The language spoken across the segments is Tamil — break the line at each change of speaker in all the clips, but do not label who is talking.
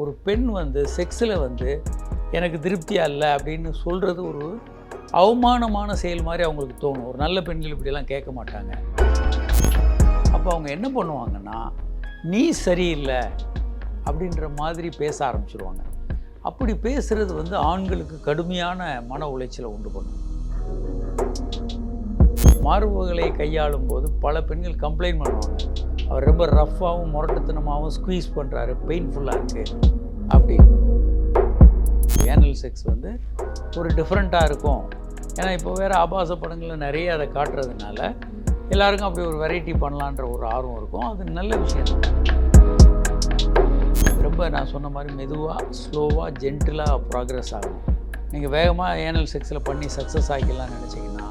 ஒரு பெண் வந்து செக்ஸில் வந்து எனக்கு திருப்தியாக இல்லை அப்படின்னு சொல்கிறது ஒரு அவமானமான செயல் மாதிரி அவங்களுக்கு தோணும். ஒரு நல்ல பெண்கள் இப்படிலாம் கேட்க மாட்டாங்க. அப்போ அவங்க என்ன பண்ணுவாங்கன்னா நீ சரியில்லை அப்படின்ற மாதிரி பேச ஆரம்பிச்சிருவாங்க. அப்படி பேசுகிறது வந்து ஆண்களுக்கு கடுமையான மன உளைச்சலை உண்டு பண்ணும். மார்புகளை கையாளும் போது பல பெண்கள் கம்ப்ளைண்ட் பண்ணுவாங்க. அவர் ரொம்ப ரஃப்பாகவும் முரட்டுத்தனமாகவும் ஸ்குவீஸ் பண்ணுறாரு பெயின்ஃபுல்லாக இருக்குது அப்படி. ஏனல் செக்ஸ் வந்து ஒரு டிஃப்ரெண்ட்டாக இருக்கும். ஏன்னா இப்போ வேறு ஆபாச படங்களில் நிறைய அதை காட்டுறதுனால எல்லாருக்கும் அப்படி ஒரு வெரைட்டி பண்ணலான்ற ஒரு ஆர்வம் இருக்கும். அது நல்ல விஷயம். ரொம்ப நான் சொன்ன மாதிரி மெதுவாக ஸ்லோவாக ஜென்டிலாக ப்ராக்ரஸ் ஆகும். நீங்கள் வேகமாக ஏனல் செக்ஸில் பண்ணி சக்ஸஸ் ஆகிக்கலாம்னு நினச்சிங்கன்னா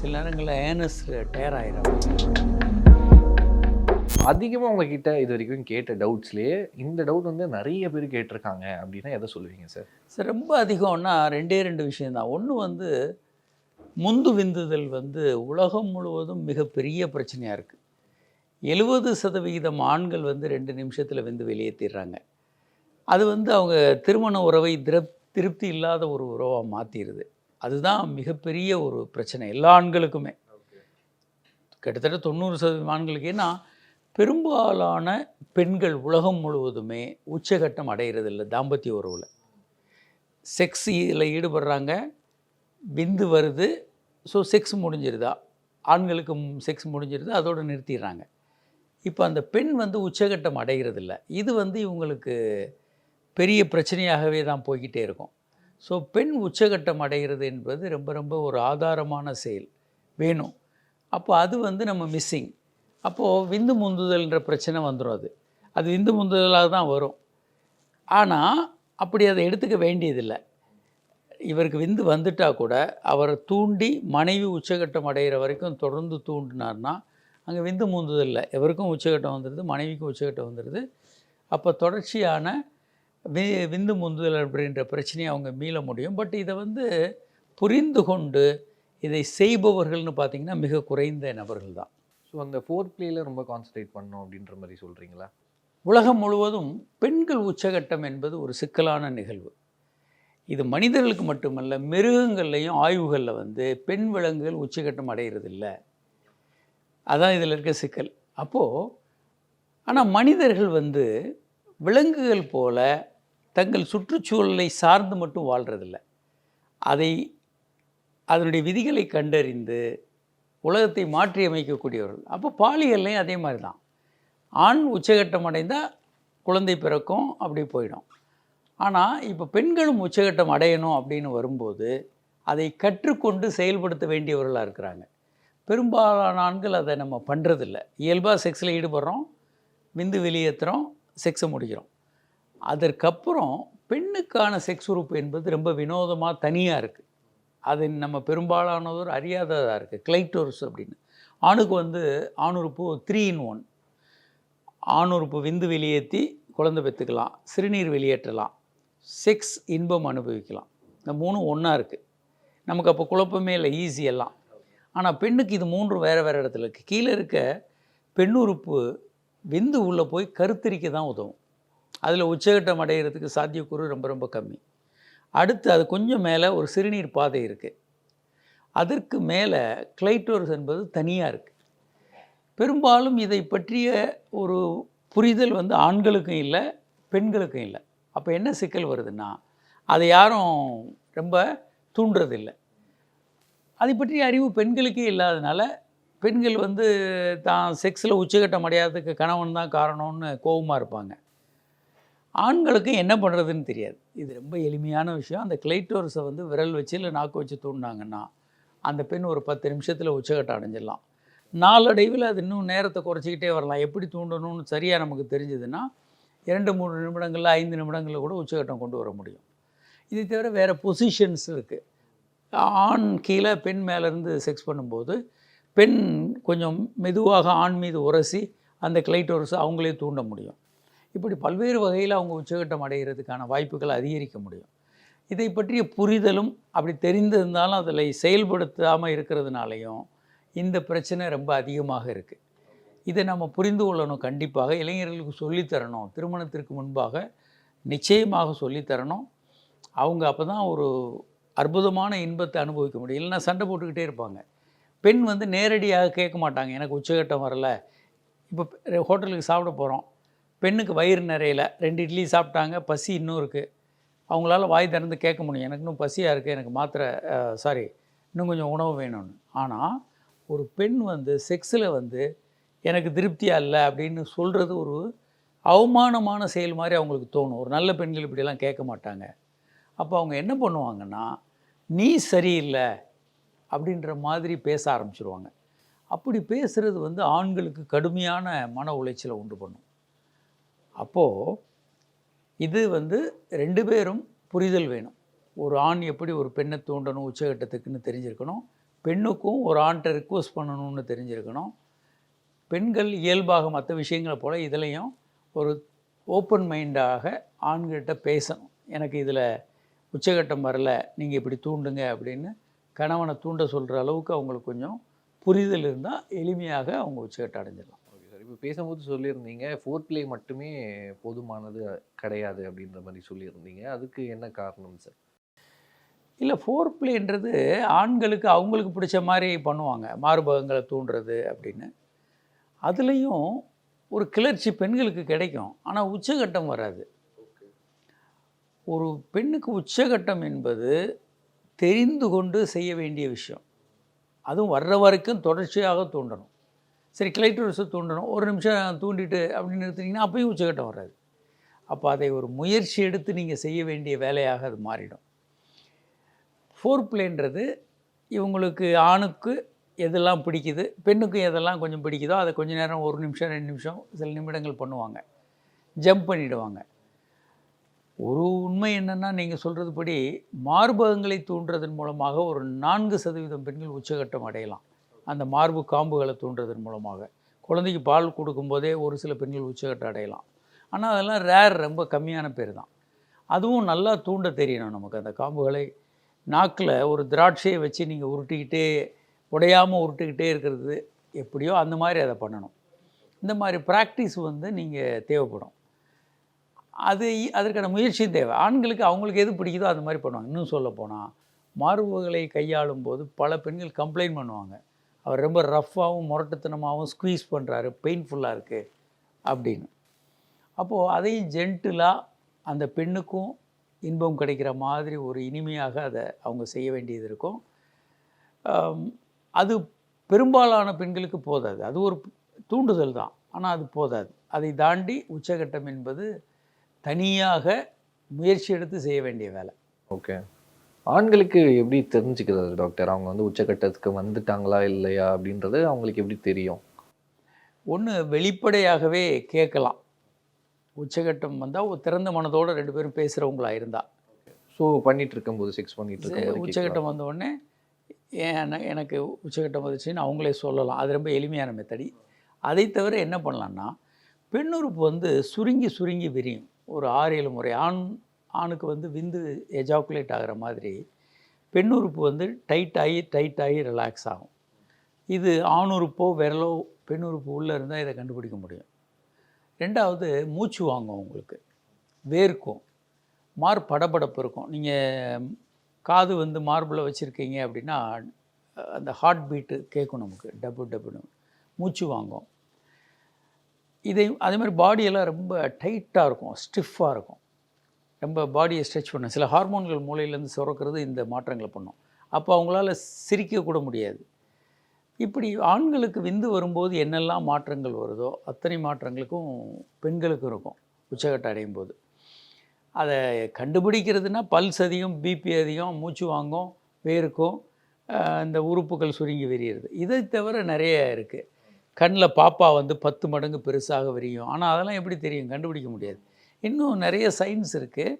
சில நேரங்களில் ஏனஸ் டயர் ஆகிடும்
அதிகமாக உங்ககிட்ட இது வரைக்கும் கேட்ட டவுட்ஸ்லேயே இந்த டவுட் வந்து நிறைய பேர் கேட்டிருக்காங்க அப்படின்னா எதை சொல்லுவீங்க சார்
சார் ரொம்ப அதிகம்னா ரெண்டே ரெண்டு விஷயந்தான் ஒன்று வந்து முந்து விந்துதல் வந்து உலகம் முழுவதும் மிகப்பெரிய பிரச்சனையாக இருக்குது எழுபது சதவிகிதம் ஆண்கள் வந்து ரெண்டு நிமிஷத்தில் வந்து வெளியேற்றிடுறாங்க அது வந்து அவங்க திருமண உறவை திரப் திருப்தி இல்லாத ஒரு உறவாக மாற்றிடுது அதுதான் மிகப்பெரிய ஒரு பிரச்சனை எல்லா ஆண்களுக்குமே. கிட்டத்தட்ட தொண்ணூறு சதவீதம் ஆண்களுக்கு. ஏன்னா பெரும்பாலான பெண்கள் உலகம் முழுவதுமே உச்சகட்டம் அடைகிறதில்ல தாம்பத்திய உறவில். செக்ஸில் ஈடுபடுறாங்க விந்து வருது ஸோ செக்ஸ் முடிஞ்சிருதா? ஆண்களுக்கு செக்ஸ் முடிஞ்சிருது அதோடு நிறுத்திடுறாங்க. இப்போ அந்த பெண் வந்து உச்சகட்டம் அடைகிறதில்ல இது வந்து இவங்களுக்கு பெரிய பிரச்சனையாகவே தான் போய்கிட்டே இருக்கும். ஸோ பெண் உச்சகட்டம் அடைகிறது என்பது ரொம்ப ரொம்ப ஒரு ஆதாரமான செயல் வேணும். அப்போ அது வந்து நம்ம மிஸ்ஸிங் அப்போது விந்து முந்துதல்ன்ற பிரச்சனை வந்துடும் அது. அது விந்து முந்துதலாக தான் வரும். ஆனால் அப்படி அதை எடுத்துக்க வேண்டியதில்லை. இவருக்கு விந்து வந்துட்டால் கூட அவரை தூண்டி மனைவி உச்சகட்டம் அடைகிற வரைக்கும் தொடர்ந்து தூண்டினார்னா அங்கே விந்து முந்துதல் இல்லை. எவருக்கும் உச்சகட்டம் வந்துடுது மனைவிக்கும் உச்சகட்டம் வந்துடுது. அப்போ தொடர்ச்சியான வி விந்து முந்துதல் அப்படின்ற பிரச்சனையை அவங்க மீள முடியும். பட் இதை வந்து புரிந்து கொண்டு இதை செய்பவர்கள்னு பார்த்திங்கன்னா மிக குறைந்த நபர்கள் தான்.
ஸோ அந்த ஃபோர் பிளேயில் ரொம்ப கான்சன்ட்ரேட் பண்ணோம் அப்படின்ற மாதிரி சொல்கிறீங்களா
உலகம் முழுவதும் பெண்கள் உச்சகட்டம் என்பது ஒரு சிக்கலான நிகழ்வு. இது மனிதர்களுக்கு மட்டுமல்ல மிருகங்கள்லையும் ஆய்வுகளில் வந்து பெண் விலங்குகள் உச்சகட்டம் அடைகிறதில்ல அதான் இதில் இருக்க சிக்கல். அப்போது ஆனால் மனிதர்கள் வந்து விலங்குகள் போல தங்கள் சுற்றுச்சூழலை சார்ந்து மட்டும் வாழ்கிறதில்ல அதை அதனுடைய விதிகளை கண்டறிந்து உலகத்தை மாற்றி அமைக்கக்கூடியவர்கள் அப்போ பாலியல்லையும் அதே மாதிரி தான் ஆண் உச்சகட்டம் அடைந்தால் குழந்தை பிறக்கும் அப்படி போயிடும். ஆனால் இப்போ பெண்களும் உச்சகட்டம் அடையணும் அப்படின்னு வரும்போது அதை கற்றுக்கொண்டு செயல்படுத்த வேண்டியவர்களாக இருக்கிறாங்க. பெரும்பாலான ஆண்கள் அதை நம்ம பண்ணுறதில்ல இயல்பாக செக்ஸில் ஈடுபடுறோம் விந்து வெளியேற்றுறோம் செக்ஸை முடிக்கிறோம். அதற்கப்புறம் பெண்ணுக்கான செக்ஸ் உறுப்பு என்பது ரொம்ப வினோதமாக தனியாக இருக்குது அது நம்ம பெரும்பாலானவர் அறியாததாக இருக்குது கிளைட்டோர்ஸ் அப்படின்னு. ஆணுக்கு வந்து ஆணுறுப்பு த்ரீ இன் ஒன் ஆணுறுப்பு விந்து வெளியேற்றி குழந்தை பெற்றுக்கலாம் சிறுநீர் வெளியேற்றலாம். செக்ஸ் இன்பம் அனுபவிக்கலாம். இந்த மூணும் ஒன்றா இருக்குது நமக்கு அப்போ குழப்பமே இல்லை ஈஸி எல்லாம். ஆனால் பெண்ணுக்கு இது மூன்று வேறு வேறு இடத்துல இருக்குது கீழே இருக்க பெண்ணுறுப்பு விந்து உள்ளே போய் கருத்தரிக்க தான் உதவும். அதில் உச்சகட்டம் அடைகிறதுக்கு சாத்தியக்கூறு ரொம்ப ரொம்ப கம்மி. அடுத்து அது கொஞ்சம் மேலே ஒரு சிறுநீர் பாதை இருக்குது அதற்கு மேலே கிளைட்டோர்ஸ் என்பது தனியாக இருக்குது பெரும்பாலும் இதை பற்றிய ஒரு புரிதல் வந்து ஆண்களுக்கும் இல்லை பெண்களுக்கும் இல்லை. அப்போ என்ன சிக்கல் வருதுன்னா அதை யாரும் ரொம்ப தூண்டுறதில்லை. அதை பற்றிய அறிவு பெண்களுக்கே இல்லாதனால பெண்கள் வந்து தான் செக்ஸில் உச்சகட்டம் அடையாததுக்கு கணவன் தான் காரணம்னு கோபமாக இருப்பாங்க. ஆண்களுக்கு என்ன பண்ணுறதுன்னு தெரியாது. இது ரொம்ப எளிமையான விஷயம். அந்த கிளைட்டோர்ஸை வந்து விரல் வச்சு இல்லை நாக்கு வச்சு தூண்டினாங்கன்னா அந்த பெண் ஒரு பத்து நிமிஷத்தில் உச்சகட்டம் அடைஞ்சிடலாம். நாளடைவில் அது இன்னும் நேரத்தை குறைச்சிக்கிட்டே வரலாம். எப்படி தூண்டணும்னு சரியாக நமக்கு தெரிஞ்சதுன்னா இரண்டு மூணு நிமிடங்களில் ஐந்து நிமிடங்களில் கூட உச்சகட்டம் கொண்டு வர முடியும். இதை தவிர வேறு பொசிஷன்ஸ் இருக்குது ஆண் கீழே பெண் மேலேருந்து செக்ஸ் பண்ணும்போது பெண் கொஞ்சம் மெதுவாக ஆண் மீது உரசி அந்த கிளைட்டோர்ஸ் அவங்களே தூண்ட முடியும். இப்படி பல்வேறு வகையில் அவங்க உச்சகட்டம் அடைகிறதுக்கான வாய்ப்புகள் அதிகரிக்க முடியும். இதை பற்றிய புரிதலும் அப்படி தெரிந்திருந்தாலும் அதில் செயல்படுத்தாமல் இருக்கிறதுனாலையும் இந்த பிரச்சனை ரொம்ப அதிகமாக இருக்குது இதை நம்ம புரிந்து கொள்ளணும் கண்டிப்பாக. இளைஞர்களுக்கு சொல்லித்தரணும் திருமணத்திற்கு முன்பாக நிச்சயமாக சொல்லித்தரணும் அவங்க அப்போ தான் ஒரு அற்புதமான இன்பத்தை அனுபவிக்க முடியும். இல்லைன்னா சண்டை போட்டுக்கிட்டே இருப்பாங்க. பெண் வந்து நேரடியாக கேட்க மாட்டாங்க. எனக்கு உச்சகட்டம் வரல. இப்போ ஹோட்டலுக்கு சாப்பிட போகிறோம் பெண்ணுக்கு வயிறு நிறையல ரெண்டு இட்லி சாப்பிட்டாங்க பசி இன்னும் இருக்குது அவங்களால வாய் திறந்து கேட்க முடியும். எனக்கு இன்னும் பசியாக இருக்குது எனக்கு மாத்திரை சாரி இன்னும் கொஞ்சம் உணவு வேணும்னு. ஆனால் ஒரு பெண் வந்து செக்ஸில் வந்து எனக்கு திருப்தியாக இல்லை அப்படின்னு சொல்கிறது ஒரு அவமானமான செயல் மாதிரி அவங்களுக்கு தோணும். ஒரு நல்ல பெண்கள் இப்படிலாம் கேட்க மாட்டாங்க. அப்போ அவங்க என்ன பண்ணுவாங்கன்னா நீ சரியில்லை அப்படின்ற மாதிரி பேச ஆரம்பிச்சிருவாங்க. அப்படி பேசுகிறது வந்து ஆண்களுக்கு கடுமையான மன உளைச்சலை உண்டு பண்ணும். அப்போது இது வந்து ரெண்டு பேரும் புரிதல் வேணும். ஒரு ஆண் எப்படி ஒரு பெண்ணை தூண்டணும் உச்சகட்டத்துக்குன்னு தெரிஞ்சிருக்கணும். பெண்ணுக்கும் ஒரு ஆண்கிட்ட ரிக்வஸ்ட் பண்ணணும்னு தெரிஞ்சிருக்கணும். பெண்கள் இயல்பாக மற்ற விஷயங்களை போல் இதுலேயும் ஒரு ஓப்பன் மைண்டாக ஆண்கிட்ட பேசணும். எனக்கு இதில் உச்சகட்டம் வரல நீங்கள் இப்படி தூண்டுங்க அப்படின்னு கணவனை தூண்ட சொல்கிற அளவுக்கு அவங்களுக்கு கொஞ்சம் புரிதல் இருந்தால் எளிமையாக அவங்க உச்சகட்டம் அடைஞ்சிடலாம்.
இப்போ பேசும்போது சொல்லியிருந்தீங்க ஃபோர்த் ப்ளே மட்டுமே போதுமானது கிடையாது அப்படின்ற மாதிரி சொல்லியிருந்தீங்க. அதுக்கு என்ன காரணம் சார்
இல்லை ஃபோர் பிளேன்றது ஆண்களுக்கு அவங்களுக்கு பிடிச்ச மாதிரி பண்ணுவாங்க. மார்பகங்களை தூண்டுறது அப்படின்னு. அதுலேயும் ஒரு கிளர்ச்சி பெண்களுக்கு கிடைக்கும். ஆனால் உச்சகட்டம் வராது. ஒரு பெண்ணுக்கு உச்சகட்டம் என்பது தெரிந்து கொண்டு செய்ய வேண்டிய விஷயம். அதுவும் வர்ற வரைக்கும் தொடர்ச்சியாக தூண்டணும். சரி கிளைட்டோரிஸை தூண்டணும். ஒரு நிமிஷம் தூண்டிட்டு அப்படின்னு நிறுத்தினீங்கன்னா அப்பயும் உச்சகட்டம் வராது. அப்போ அதை ஒரு முயற்சி எடுத்து நீங்கள் செய்ய வேண்டிய வேலையாக அது மாறிடும். ஃபோர் பிளேன்றது இவங்களுக்கு ஆணுக்கு எதெல்லாம் பிடிக்குது பெண்ணுக்கும் எதெல்லாம் கொஞ்சம் பிடிக்குதோ அதை கொஞ்ச நேரம் ஒரு நிமிஷம் ரெண்டு நிமிஷம் சில நிமிடங்கள் பண்ணுவாங்க. ஜம்ப் பண்ணிவிடுவாங்க ஒரு உண்மை என்னென்னா நீங்கள் சொல்கிறது படி மார்பகங்களை தூண்டுறதன் மூலமாக ஒரு நான்கு சதவீதம் பெண்கள் உச்சகட்டம் அடையலாம். அந்த மார்பு காம்புகளை தூண்டுறதன் மூலமாக. குழந்தைக்கு பால் கொடுக்கும்போதே ஒரு சில பெண்கள் உச்சகட்டம் அடையலாம். ஆனால் அதெல்லாம் ரேர் ரொம்ப கம்மியான பேர் தான். அதுவும் நல்லா தூண்ட தெரியணும் நமக்கு. அந்த காம்புகளை நாக்கில் ஒரு திராட்சையை வச்சு நீங்கள் உருட்டிக்கிட்டே உடையாமல் உருட்டுக்கிட்டே இருக்கிறது எப்படியோ அந்த மாதிரி அதை பண்ணணும். இந்த மாதிரி ப்ராக்டிஸ் வந்து நீங்கள் தேவைப்படும். அது அதற்கான முயற்சியும் தேவை. ஆண்களுக்கு அவங்களுக்கு எது பிடிக்குதோ அந்த மாதிரி பண்ணுவாங்க. இன்னும் சொல்ல போனால் மார்புகளை கையாளும் போது பல பெண்கள் கம்ப்ளைண்ட் பண்ணுவாங்க. அவர் ரொம்ப ரஃப்பாகவும் முரட்டுத்தனமாகவும் ஸ்குவீஸ் பண்ணுறாரு பெயின்ஃபுல்லாக இருக்குது அப்படின்னு. அப்போது அதையும் ஜென்டிலாக அந்த பெண்ணுக்கும் இன்பம் கிடைக்கிற மாதிரி ஒரு இனிமையாக அதை அவங்க செய்ய வேண்டியது இருக்கும். அது பெரும்பாலான பெண்களுக்கு போதாது. அது ஒரு தூண்டுதல் தான். ஆனால் அது போதாது. அதை தாண்டி உச்சகட்டம் என்பது தனியாக முயற்சி எடுத்து செய்ய வேண்டிய வேலை.
ஓகே. ஆண்களுக்கு எப்படி தெரிஞ்சுக்கிறது டாக்டர் அவங்க வந்து உச்சக்கட்டத்துக்கு வந்துட்டாங்களா இல்லையா? அப்படின்றது அவங்களுக்கு எப்படி தெரியும்?
ஒன்று வெளிப்படையாகவே கேட்கலாம். உச்சகட்டம் வந்தால் ஒரு திறந்த மனதோடு ரெண்டு பேரும் பேசுகிறவங்களா இருந்தால்
ஸோ பண்ணிட்டு இருக்கும்போது செக்ஸ் பண்ணிட்டு இருக்கும்போது கேட்கலாம்.
உச்சகட்டம் வந்த உடனே ஏன் எனக்கு உச்சகட்டம் வந்துச்சுன்னு அவங்களே சொல்லலாம். அது ரொம்ப எளிமையான மெத்தடி அதை தவிர என்ன பண்ணலான்னா பெண்ணுறுப்பு வந்து சுருங்கி சுருங்கி விரியும். ஒரு ஆறு ஏழு முறை. ஆண் ஆணுக்கு வந்து விந்து எஜாக்குலேட் ஆகிற மாதிரி பெண் உறுப்பு வந்து டைட் ஆகி டைட் ஆகி ரிலாக்ஸ் ஆகும். இது ஆணுறுப்போ விரலோ பெண் உறுப்பு உள்ளே இருந்தால் இதை கண்டுபிடிக்க முடியும். ரெண்டாவது மூச்சு வாங்கும் உங்களுக்கு. வேர்க்கும். மார் படபடப்பு இருக்கும். நீங்கள் காது வந்து மார்பில் வச்சுருக்கீங்க அப்படின்னா அந்த ஹார்ட் பீட்டு கேட்கும் நமக்கு. டப்பு டப்புன்னு மூச்சு வாங்கும். இதை அதே மாதிரி பாடியெல்லாம் ரொம்ப டைட்டாக இருக்கும். ஸ்டிஃபாக இருக்கும். ரொம்ப பாடியை ஸ்ட்ரெச் பண்ணும் சில ஹார்மோன்கள் மூளையிலேருந்து சுரக்கிறது இந்த மாற்றங்களை பண்ணும். அப்போ அவங்களால சிரிக்க கூட முடியாது. இப்படி ஆண்களுக்கு விந்து வரும்போது என்னெல்லாம் மாற்றங்கள் வருதோ அத்தனை மாற்றங்களுக்கும் பெண்களுக்கும் இருக்கும் உச்சகட்டம் அடையும் போது. அதை கண்டுபிடிக்கிறதுனா பல்ஸ் அதிகம் பிபி அதிகம் மூச்சு வாங்கும் வேர்க்கும் இந்த உறுப்புகள் சுருங்கி விரியிறது. இதை தவிர நிறைய இருக்குது கண்ணில் பாப்பா வந்து பத்து மடங்கு பெருசாக விரியும். ஆனால் அதெல்லாம் எப்படி தெரியும்? கண்டுபிடிக்க முடியாது. இன்னும் நிறைய சயின்ஸ் இருக்குது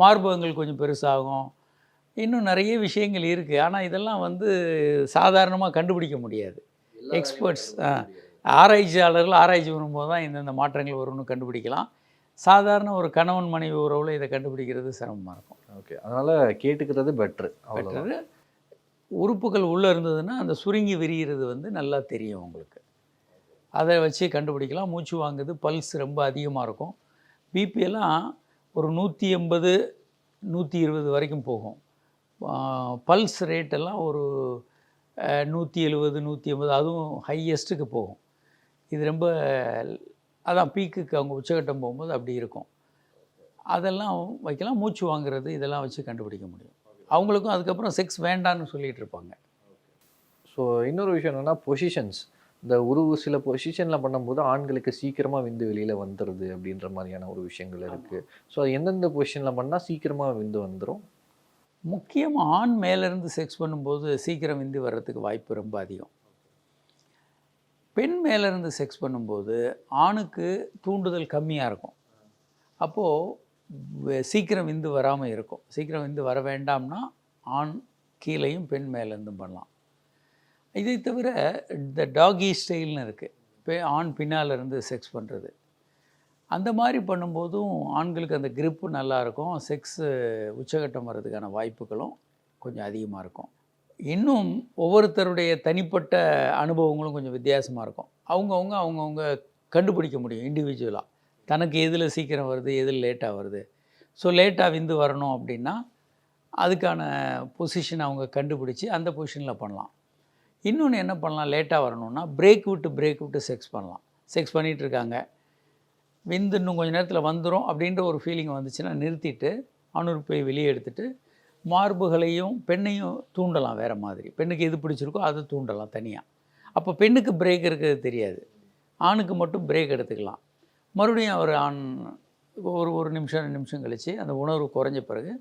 மார்பகங்கள் கொஞ்சம் பெருசாகும். இன்னும் நிறைய விஷயங்கள் இருக்குது ஆனால் இதெல்லாம் வந்து சாதாரணமாக கண்டுபிடிக்க முடியாது. எக்ஸ்பர்ட்ஸ் ஆராய்ச்சியாளர்கள் ஆராய்ச்சி வரும்போது தான் இந்தந்த மாற்றங்கள் வரும்னு கண்டுபிடிக்கலாம். சாதாரண ஒரு கணவன் மனைவி உறவில் இதை கண்டுபிடிக்கிறது சிரமமாக இருக்கும்.
ஓகே. அதனால கேட்டுக்கிறது பெட்ரு
பெற்றது. உறுப்புகள் உள்ளே இருந்ததுன்னா அந்த சுருங்கி விரிகிறது வந்து நல்லா தெரியும் உங்களுக்கு. அதை வச்சு கண்டுபிடிக்கலாம். மூச்சு வாங்குது பல்ஸ் ரொம்ப அதிகமாக இருக்கும். பிபி எல்லாம் ஒரு நூற்றி எண்பது நூற்றி இருபது வரைக்கும் போகும் பல்ஸ் ரேட்டெல்லாம் ஒரு நூற்றி எழுபது நூற்றி எண்பது அதுவும் ஹையஸ்ட்டுக்கு போகும். இது ரொம்ப அதான் பீக்குக்கு அவங்க உச்சகட்டம் போகும்போது அப்படி இருக்கும். அதெல்லாம் வைக்கலாம். மூச்சு வாங்குறது இதெல்லாம் வச்சு கண்டுபிடிக்க முடியும். அவங்களுக்கும் அதுக்கப்புறம் செக்ஸ் வேண்டான்னு சொல்லிகிட்டு இருப்பாங்க.
ஸோ இன்னொரு விஷயம் என்னென்னா பொசிஷன்ஸ் இந்த ஒரு சில பொசிஷனில் பண்ணும்போது ஆண்களுக்கு சீக்கிரமாக விந்து வெளியில் வந்துடுது அப்படின்ற மாதிரியான ஒரு விஷயங்கள் இருக்குது ஸோ எந்தெந்த பொசிஷனில் பண்ணால் சீக்கிரமாக விந்து வந்துடும்
முக்கியமாக ஆண் மேலேருந்து செக்ஸ் பண்ணும்போது சீக்கிரம் விந்து வர்றதுக்கு வாய்ப்பு ரொம்ப அதிகம். பெண் மேலேருந்து செக்ஸ் பண்ணும்போது ஆணுக்கு தூண்டுதல் கம்மியாக இருக்கும். அப்போது சீக்கிரம் விந்து வராமல் இருக்கும். சீக்கிரம் விந்து வர வேண்டாம்னா ஆண் கீழேயும் பெண் மேலேருந்தும் பண்ணலாம். இதை தவிர இந்த டாகி ஸ்டைல்னு இருக்குது இப்போ ஆண் பின்னால் இருந்து செக்ஸ் பண்ணுறது அந்த மாதிரி பண்ணும்போதும் ஆண்களுக்கு அந்த கிரிப்பு நல்லா இருக்கும். செக்ஸு உச்சகட்டம் வர்றதுக்கான வாய்ப்புகளும் கொஞ்சம் அதிகமாக இருக்கும். இன்னும் ஒவ்வொருத்தருடைய தனிப்பட்ட அனுபவங்களும் கொஞ்சம் வித்தியாசமாக இருக்கும். அவங்கவுங்க அவங்கவுங்க கண்டுபிடிக்க முடியும் இண்டிவிஜுவலாக தனக்கு எதில் சீக்கிரம் வருது எதில் லேட்டாக வருது. ஸோ லேட்டாக விந்து வரணும் அப்படின்னா அதுக்கான பொசிஷன் அவங்க கண்டுபிடிச்சி அந்த பொசிஷனில் பண்ணலாம். இன்னொன்று என்ன பண்ணலாம் லேட்டாக வரணும்னா பிரேக் விட்டு பிரேக் விட்டு செக்ஸ் பண்ணலாம். செக்ஸ் பண்ணிகிட்ருக்காங்க விந்து இன்னும் கொஞ்சம் நேரத்தில் வந்துடும் அப்படின்ற ஒரு ஃபீலிங் வந்துச்சுன்னா நிறுத்திட்டு அணுறுப்பை வெளியே எடுத்துட்டு மார்புகளையும் பெண்ணையும் தூண்டலாம் வேறு மாதிரி. பெண்ணுக்கு எது பிடிச்சிருக்கோ அதை தூண்டலாம் தனியாக அப்போ பெண்ணுக்கு பிரேக் இருக்கிறது தெரியாது. ஆணுக்கு மட்டும் பிரேக் எடுத்துக்கலாம். மறுபடியும் அவர் ஆண் ஒரு ஒரு நிமிஷம் ரெண்டு நிமிஷம் கழித்து அந்த உணர்வு குறைஞ்ச பிறகு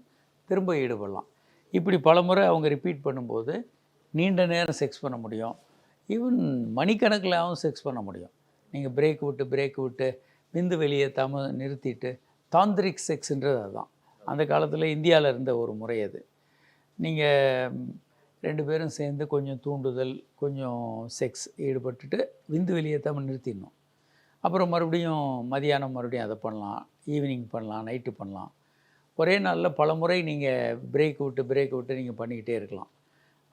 திரும்ப ஈடுபடலாம். இப்படி பலமுறை அவங்க ரிப்பீட் பண்ணும்போது நீண்ட நேரம் செக்ஸ் பண்ண முடியும். ஈவன் மணிக்கணக்கிலாகவும் செக்ஸ் பண்ண முடியும். நீங்கள் பிரேக் விட்டு பிரேக் விட்டு விந்து வெளியே தம நிறுத்திட்டு தாந்திரிக் செக்ஸுன்றது அதுதான். அந்த காலத்தில் இந்தியாவில் இருந்த ஒரு முறை அது. நீங்கள் ரெண்டு பேரும் சேர்ந்து கொஞ்சம் தூண்டுதல் கொஞ்சம் செக்ஸ் ஈடுபட்டுட்டு விந்து வெளியே வெளியேற்றாமல் நிறுத்திடணும். அப்புறம் மறுபடியும் மதியானம் மறுபடியும் அதை பண்ணலாம் ஈவினிங் பண்ணலாம் நைட்டு பண்ணலாம். ஒரே நாளில் பல முறை நீங்கள் பிரேக் விட்டு பிரேக் விட்டு நீங்கள் பண்ணிக்கிட்டே இருக்கலாம்.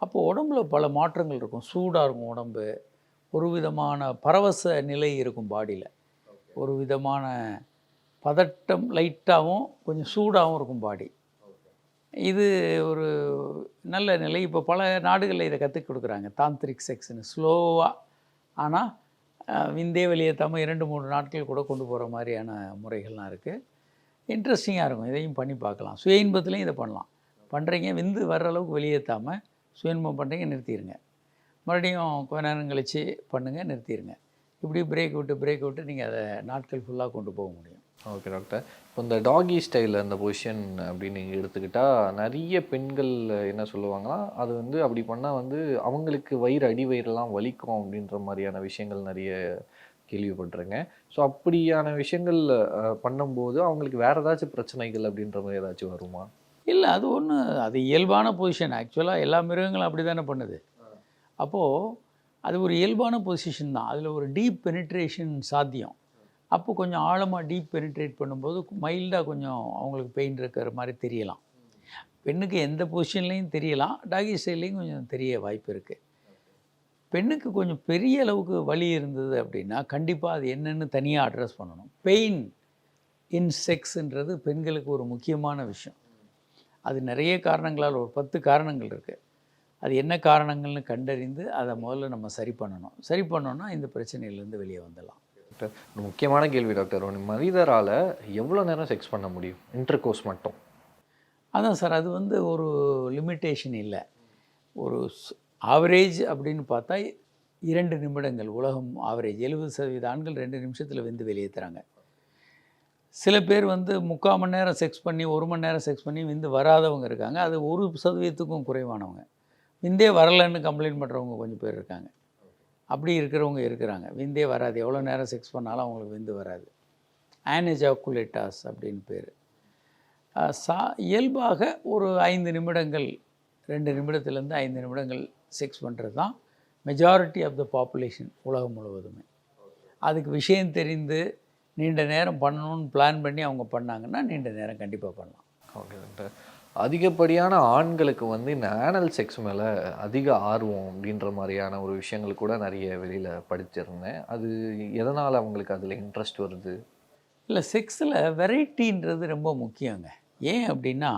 அப்போது உடம்புல பல மாற்றங்கள் இருக்கும். சூடாக இருக்கும் உடம்பு. ஒரு விதமான பரவச நிலை இருக்கும் பாடியில் ஒரு விதமான பதட்டம் லைட்டாகவும் கொஞ்சம் சூடாகவும் இருக்கும் பாடி இது ஒரு நல்ல நிலை. இப்போ பல நாடுகளில் இதை கற்றுக் கொடுக்குறாங்க. தாந்திரிக் செக்ஸ்னு ஸ்லோவாக ஆனால் விந்தே வெளியேற்றாமல் இரண்டு மூணு நாட்கள் கூட கொண்டு போகிற மாதிரியான முறைகள்லாம் இருக்குது இன்ட்ரெஸ்டிங்காக இருக்கும். இதையும் பண்ணி பார்க்கலாம். சுய இன்பத்துலேயும் இதை பண்ணலாம். பண்ணுறீங்க விந்து வர்ற அளவுக்கு வெளியேற்றாமல் சுயன்பம் பண்ணுறீங்க நிறுத்திடுங்க மறுபடியும் கொஞ்ச நேரம் கழித்து பண்ணுங்கள் நிறுத்திடுங்க இப்படி பிரேக் விட்டு பிரேக் விட்டு நீங்கள் அதை நாட்கள் ஃபுல்லாக கொண்டு போக முடியும்.
ஓகே டாக்டர் இப்போ இந்த டாகி ஸ்டைலில் அந்த பொசிஷன் அப்படின்னு நீங்கள் எடுத்துக்கிட்டால் நிறைய பெண்கள் என்ன சொல்லுவாங்கன்னா அது வந்து அப்படி பண்ணால் வந்து அவங்களுக்கு வயிறு அடி வயிறெல்லாம் வலிக்கும் அப்படின்ற மாதிரியான விஷயங்கள் நிறைய கேள்விப்பட்டிருங்க ஸோ அப்படியான விஷயங்கள் பண்ணும்போது அவங்களுக்கு வேறு ஏதாச்சும் பிரச்சனைகள் அப்படின்ற மாதிரி ஏதாச்சும் வருமா?
இல்லை அது ஒன்று அது இயல்பான பொசிஷன் ஆக்சுவலாக எல்லா மிருகங்களும் அப்படி தானே பண்ணுது. அப்போது அது ஒரு இயல்பான பொசிஷன் தான். அதில் ஒரு டீப் பெனிட்ரேஷன் சாத்தியம். அப்போ கொஞ்சம் ஆழமாக டீப் பெனிட்ரேட் பண்ணும்போது மைல்டாக கொஞ்சம் அவங்களுக்கு பெயின் இருக்கிற மாதிரி தெரியலாம். பெண்ணுக்கு எந்த பொசிஷன்லேயும் தெரியலாம். டாகி ஸ்டைல்லையும் கொஞ்சம் தெரிய வாய்ப்பு இருக்குது பெண்ணுக்கு கொஞ்சம் பெரிய அளவுக்கு வலி இருந்தது அப்படின்னா கண்டிப்பாக அது என்னென்னு தனியாக அட்ரஸ் பண்ணணும். பெயின் இன் செக்ஸ்ன்றது பெண்களுக்கு ஒரு முக்கியமான விஷயம். அது நிறைய காரணங்களால் ஒரு பத்து காரணங்கள் இருக்குது அது என்ன காரணங்கள்னு கண்டறிந்து அதை முதல்ல நம்ம சரி பண்ணணும். சரி பண்ணோன்னா இந்த பிரச்சனையிலேருந்து வெளியே வந்துடலாம்.
டாக்டர் முக்கியமான கேள்வி டாக்டர். மனிதரால் எவ்வளோ நேரம் செக்ஸ் பண்ண முடியும்? இன்டர் மட்டும்.
அதான் சார் அது வந்து ஒரு லிமிட்டேஷன் இல்லை. ஒரு ஆவரேஜ் அப்படின்னு பார்த்தா இரண்டு நிமிடங்கள். உலகம் ஆவரேஜ். எழுபது சதவீத ஆண்கள் ரெண்டு நிமிஷத்தில் வந்து வெளியேற்றுறாங்க சில பேர் வந்து முக்கால் மணி நேரம் செக்ஸ் பண்ணி ஒரு மணி நேரம் செக்ஸ் பண்ணி விந்து வராதவங்க இருக்காங்க. அது ஒரு சதவீதத்துக்கும் குறைவானவங்க. விந்தே வரலைன்னு கம்ப்ளைண்ட் பண்ணுறவங்க கொஞ்சம் பேர் இருக்காங்க. அப்படி இருக்கிறவங்க இருக்கிறாங்க. விந்தே வராது. எவ்வளோ நேரம் செக்ஸ் பண்ணாலும் அவங்களுக்கு விந்து வராது. ஆனேஜாக்குலேட்டாஸ் அப்படின்னு பேர். சா இயல்பாக ஒரு ஐந்து நிமிடங்கள் ரெண்டு நிமிடத்துலேருந்து ஐந்து நிமிடங்கள் செக்ஸ் பண்ணுறது தான் மெஜாரிட்டி ஆஃப் த பாப்புலேஷன் உலகம் முழுவதுமே. அதுக்கு விஷயம் தெரிந்து நீண்ட நேரம் பண்ணணும்னு பிளான் பண்ணி அவங்க பண்ணாங்கன்னா நீண்ட நேரம் கண்டிப்பாக பண்ணலாம்.
ஓகே டாக்டர் அதிகப்படியான ஆண்களுக்கு வந்து இந்த ஆனல் செக்ஸ் மேலே அதிக ஆர்வம் அப்படின்ற மாதிரியான ஒரு விஷயங்கள் கூட நிறைய வெளியில் படிச்சிருந்தேன். அது எதனால் அவங்களுக்கு அதில் இன்ட்ரெஸ்ட் வருது?
இல்லை செக்ஸில் வெரைட்டின்றது ரொம்ப முக்கியங்க. ஏன் அப்படின்னா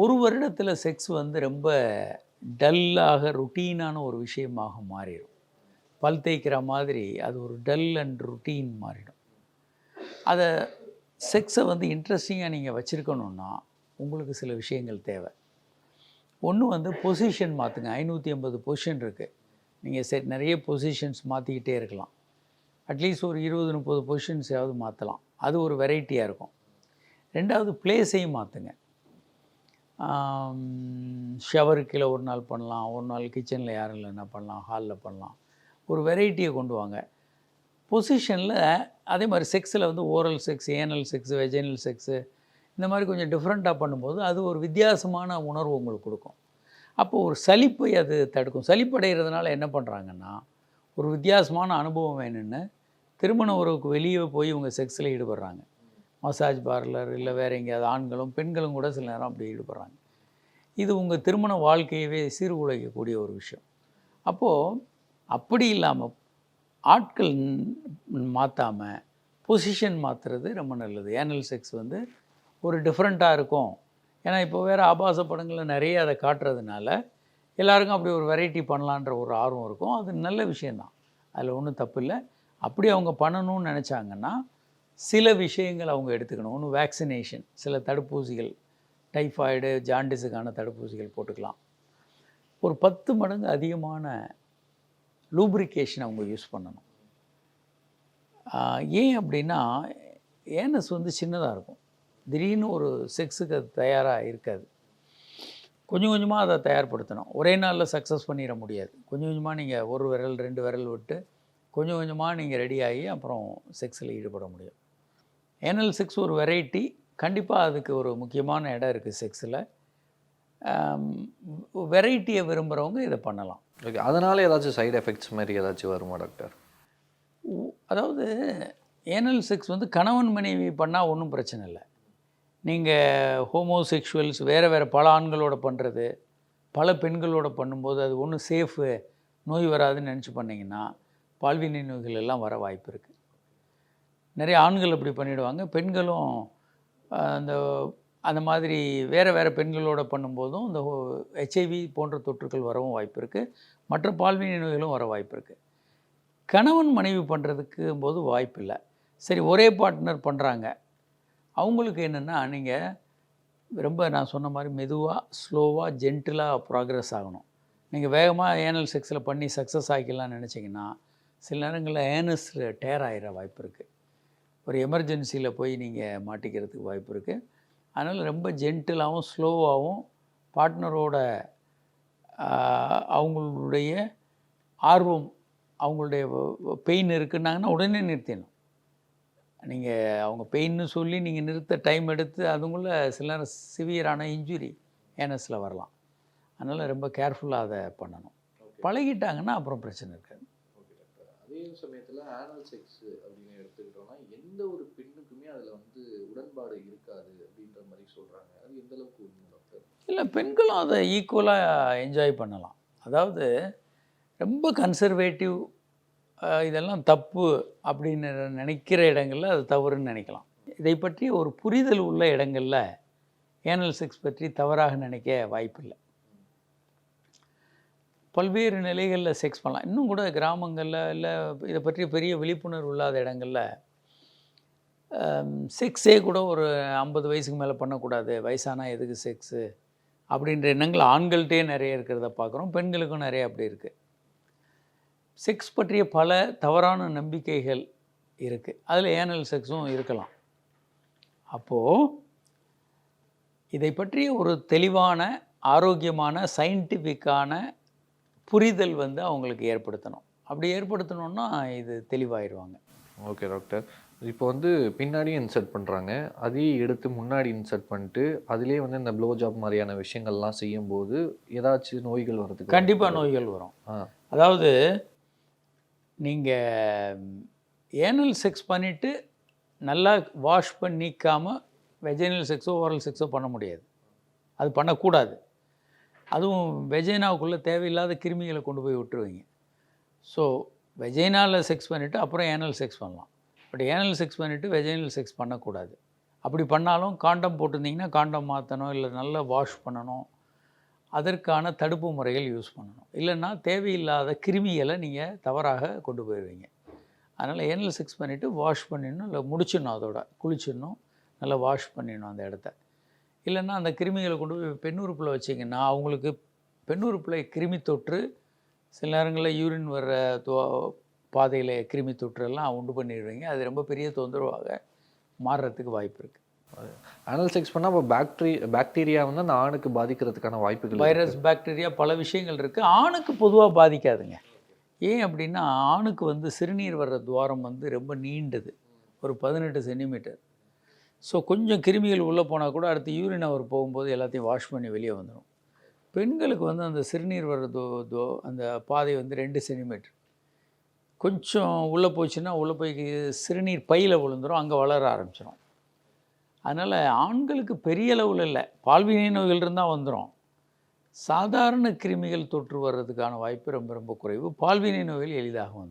ஒரு வருடத்தில் செக்ஸ் வந்து ரொம்ப டல்லாக ருட்டீனான ஒரு விஷயமாக மாறிடும் பல் தேய்க்கிற மாதிரி அது ஒரு டல் அண்ட் ருட்டீன் மாறிடும். அதை செக்ஸை வந்து இன்ட்ரெஸ்டிங்காக நீங்கள் வச்சுருக்கணுன்னா உங்களுக்கு சில விஷயங்கள் தேவை. ஒன்று வந்து பொசிஷன் மாற்றுங்க ஐநூற்றி ஐம்பது பொசிஷன் இருக்குது நீங்கள் சரி நிறைய பொசிஷன்ஸ் மாற்றிக்கிட்டே இருக்கலாம். அட்லீஸ்ட் ஒரு இருபது முப்பது பொசிஷன்ஸாவது மாற்றலாம் அது ஒரு வெரைட்டியாக இருக்கும். ரெண்டாவது பிளேஸையும் மாற்றுங்க ஷவருக்கு கீழே ஒரு நாள் பண்ணலாம். ஒரு நாள் கிச்சனில் யாரும் இல்லைன்னா பண்ணலாம். ஹாலில் பண்ணலாம். ஒரு வெரைட்டியை கொண்டு வாங்க. பொசிஷனில் அதே மாதிரி செக்ஸில் வந்து oral sex anal sex vaginal sex இந்த மாதிரி கொஞ்சம் டிஃப்ரெண்ட்டாக பண்ணும்போது அது ஒரு வித்தியாசமான உணர்வு உங்களுக்கு கொடுக்கும். அப்போ ஒரு சலிப்பை அது தடுக்கும். சலிப்படைகிறதுனால என்ன பண்ணுறாங்கன்னா ஒரு வித்தியாசமான அனுபவம் வேணும்னு திருமண உறவுக்கு வெளியே போய் இவங்க செக்ஸில் ஈடுபடுறாங்க. மசாஜ் பார்லர் இல்லை வேறு எங்கேயாவது ஆண்களும் பெண்களும் கூட சில நேரம் அப்படி ஈடுபடுறாங்க. இது உங்கள் திருமண வாழ்க்கையவே சீர்குலைக்கக்கூடிய ஒரு விஷயம். அப்போது அப்படி இல்லாமல் ஆட்கள் மாற்றாமல் பொசிஷன் மாற்றுறது ரொம்ப நல்லது. ஏனல் செக்ஸ் வந்து ஒரு டிஃப்ரெண்ட்டாக இருக்கும். ஏன்னா இப்போ வேறு ஆபாச படங்களில் நிறைய அதை காட்டுறதுனால எல்லாருக்கும் அப்படி ஒரு வெரைட்டி பண்ணலான்ற ஒரு ஆர்வம் இருக்கும். அது நல்ல விஷயந்தான் அதில் ஒன்றும் தப்பு இல்லை. அப்படி அவங்க பண்ணணும்னு நினச்சாங்கன்னா சில விஷயங்கள் அவங்க எடுத்துக்கணும். ஒன்று வேக்சினேஷன் சில தடுப்பூசிகள் டைஃபாய்டு ஜாண்டிஸுக்கான தடுப்பூசிகள் போட்டுக்கலாம். ஒரு பத்து மடங்கு அதிகமான லூப்ரிகேஷன் அவங்க யூஸ் பண்ணணும். ஏன் அப்படின்னா ஏனஸ் வந்து சின்னதாக இருக்கும். திடீர்னு ஒரு செக்ஸுக்கு அது தயாராக இருக்காது. கொஞ்சம் கொஞ்சமாக அதை தயார்படுத்தணும். ஒரே நாளில் சக்ஸஸ் பண்ணிட முடியாது. கொஞ்சம் கொஞ்சமாக நீங்கள் ஒரு விரல் ரெண்டு விரல் விட்டு கொஞ்சம் கொஞ்சமாக நீங்கள் ரெடி ஆகி அப்புறம் செக்ஸில் ஈடுபட முடியும். ஏனல் செக்ஸ் ஒரு வெரைட்டி கண்டிப்பாக அதுக்கு ஒரு முக்கியமான இடம் இருக்குது செக்ஸில் வெரைட்டியை விரும்புகிறவங்க இதை பண்ணலாம்.
ஓகே அதனால ஏதாச்சும் சைடு எஃபெக்ட்ஸ் மாதிரி ஏதாச்சும் வருமா டாக்டர்
அதாவது ஏனல் செக்ஸ் வந்து கணவன் மனைவி பண்ணால் ஒன்றும் பிரச்சனை இல்லை. நீங்கள் ஹோமோசெக்ஷுவல்ஸ் வேறு வேறு பல ஆண்களோட பண்ணுறது பல பெண்களோட பண்ணும்போது அது ஒன்றும் சேஃபு நோய் வராதுன்னு நினச்சி பண்ணிங்கன்னா பால்வினை நோய்கள் எல்லாம் வர வாய்ப்பு இருக்குது நிறைய ஆண்கள் அப்படி பண்ணிடுவாங்க பெண்களும் அந்த அந்த மாதிரி வேறு வேறு பெண்களோட பண்ணும்போதும் இந்த ஹெச்ஐவி போன்ற தொற்றுக்கள் வரவும் வாய்ப்பு இருக்குது மற்ற பால்வினை நோய்களும் வர வாய்ப்பு இருக்குது கணவன் மனைவி பண்ணுறதுக்கு போது வாய்ப்பு இல்லை. சரி ஒரே பார்ட்னர் பண்ணுறாங்க அவங்களுக்கு என்னென்னா நீங்கள் ரொம்ப நான் சொன்ன மாதிரி மெதுவாக ஸ்லோவாக ஜென்டிலாக ப்ராக்ரஸ் ஆகணும். நீங்கள் வேகமாக ஏனல் செக்ஸில் பண்ணி சக்ஸஸ் ஆகிக்கலாம்னு நினச்சிங்கன்னா சில நேரங்களில் ஏனஸில் டேர் ஆகிற வாய்ப்பு இருக்குது ஒரு எமர்ஜென்சியில் போய் நீங்கள் மாட்டிக்கிறதுக்கு வாய்ப்பு இருக்குது அதனால் ரொம்ப ஜென்டிலாகவும் ஸ்லோவாகவும் பார்ட்னரோட அவங்களுடைய ஆர்வம் அவங்களுடைய பெயின் இருக்குன்னாங்கன்னா உடனே நிறுத்திடணும். நீங்கள் அவங்க பெயின்னு சொல்லி நீங்கள் நிறுத்த டைம் எடுத்து அதுக்குள்ள சில நேரம் சிவியரான இன்ஜுரி ஏனஸில் வரலாம். அதனால் ரொம்ப கேர்ஃபுல்லாக அதை பண்ணணும். பழகிட்டாங்கன்னா அப்புறம் பிரச்சனை இருக்காது.
அதே சமயத்தில் ஆனல் செக்ஸ் அப்படின்னு எடுத்துக்கிட்டோம்னா எந்த ஒரு பெண்ணுக்குமே அதில் வந்து உடன்பாடு இருக்காது அப்படின்ற மாதிரி சொல்கிறாங்க அது எந்த அளவுக்கு உண்மை டாக்டர்
இல்லை பெண்களும் அதை ஈக்குவலாக என்ஜாய் பண்ணலாம். அதாவது ரொம்ப கன்சர்வேட்டிவ் இதெல்லாம் தப்பு அப்படின்னு நினைக்கிற இடங்களில் அது தவறுன்னு நினைக்கலாம். இதை பற்றி ஒரு புரிதல் உள்ள இடங்களில் ஏனல் செக்ஸ் பற்றி தவறாக நினைக்க வாய்ப்பில்லை. பல்வேறு நிலைகளில் செக்ஸ் பண்ணலாம். இன்னும் கூட கிராமங்களில் இல்லை இதை பற்றி பெரிய விழிப்புணர்வு இல்லாத இடங்களில் செக்ஸே கூட ஒரு ஐம்பது வயசுக்கு மேலே பண்ணக்கூடாது. வயசானால் எதுக்கு செக்ஸு அப்படின்ற எண்ணங்கள் ஆண்கள்கிட்டே நிறைய இருக்கிறத பார்க்குறோம். பெண்களுக்கும் நிறைய அப்படி இருக்குது செக்ஸ் பற்றிய பல தவறான நம்பிக்கைகள் இருக்குது அதில் ஏனல் செக்ஸும் இருக்கலாம். அப்போது இதை பற்றிய ஒரு தெளிவான ஆரோக்கியமான சயின்டிஃபிக்கான புரிதல் வந்து அவங்களுக்கு ஏற்படுத்தணும். அப்படி ஏற்படுத்தணுன்னா இது தெளிவாயிடுவாங்க
ஓகே டாக்டர். இப்போ வந்து பின்னாடியும் இன்சர்ட் பண்ணுறாங்க அதையே எடுத்து முன்னாடி இன்சர்ட் பண்ணிட்டு அதிலே வந்து இந்த ப்ளோ ஜாப் மாதிரியான விஷயங்கள்லாம் செய்யும்போது ஏதாச்சும் நோய்கள் வரதுக்கு
கண்டிப்பாக நோய்கள் வரும். அதாவது நீங்கள் ஏனல் செக்ஸ் பண்ணிவிட்டு நல்லா வாஷ் பண்ணிக்காமல் வெஜைனல் செக்ஸோ ஓரல் செக்ஸோ பண்ண முடியாது. அது பண்ணக்கூடாது. அதுவும் வெஜைனாவுக்குள்ளே தேவையில்லாத கிருமிகளை கொண்டு போய் விட்டுருவீங்க. ஸோ வெஜைனாவில் செக்ஸ் பண்ணிவிட்டு அப்புறம் ஏனல் செக்ஸ் பண்ணலாம். பட் ஏனல் செக்ஸ் பண்ணிவிட்டு வெஜைனல் செக்ஸ் பண்ணக்கூடாது. அப்படி பண்ணாலும் காண்டம் போட்டிருந்தீங்கன்னா காண்டம் மாற்றணும் இல்லை நல்லா வாஷ் பண்ணணும். அதற்கான தடுப்பு முறைகள் யூஸ் பண்ணணும். இல்லைன்னா தேவையில்லாத கிருமிகளை நீங்கள் தவறாக கொண்டு போயிடுவீங்க அதனால் ஏனல் செக்ஸ் பண்ணிவிட்டு வாஷ் பண்ணிடணும் இல்லை முடிச்சிடணும் அதோட குளிச்சிடணும் நல்லா வாஷ் பண்ணிடணும் அந்த இடத்த. இல்லைன்னா அந்த கிருமிகளை கொண்டு போய் பெண் உறுப்பில் வச்சிங்கன்னா அவங்களுக்கு பெண் உறுப்பில் கிருமி தொற்று சில நேரங்களில் யூரின் வர்ற தோ பாதையில் கிருமி தொற்றெல்லாம் உண்டு பண்ணிடுவீங்க அது ரொம்ப பெரிய தொந்தரவாக மாறுறதுக்கு வாய்ப்பு இருக்குது
அனல் செக்ஸ் பண்ணால் அப்போ பாக்டீரி பாக்டீரியா வந்து அந்த ஆணுக்கு பாதிக்கிறதுக்கான வாய்ப்புகள்.
வைரஸ் பாக்டீரியா பல விஷயங்கள் இருக்குது ஆணுக்கு பொதுவாக பாதிக்காதுங்க. ஏன் அப்படின்னா ஆணுக்கு வந்து சிறுநீர் வர்ற துவாரம் வந்து ரொம்ப நீண்டது. ஒரு பதினெட்டு சென்டிமீட்டர். ஸோ கொஞ்சம் கிருமிகள் உள்ளே போனால் கூட அடுத்து யூரின் அவர் போகும்போது எல்லாத்தையும் வாஷ் பண்ணி வெளியே வந்துடும் பெண்களுக்கு வந்து அந்த சிறுநீர் வர்ற தோ தோ அந்த பாதை வந்து ரெண்டு சென்டிமீட்டர். கொஞ்சம் உள்ளே போச்சுன்னா உள்ளே போய் சிறுநீர் பையில் விழுந்துடும் அங்கே வளர ஆரம்பிச்சிடும் அதனால் ஆண்களுக்கு பெரிய அளவில் இல்லை. பால்வினை நோய்கள் இருந்தால் வந்துடும் சாதாரண கிருமிகள் தொற்று வர்றதுக்கான வாய்ப்பு ரொம்ப ரொம்ப குறைவு. பால்வினை நோய்கள் எளிதாக வந்துடும்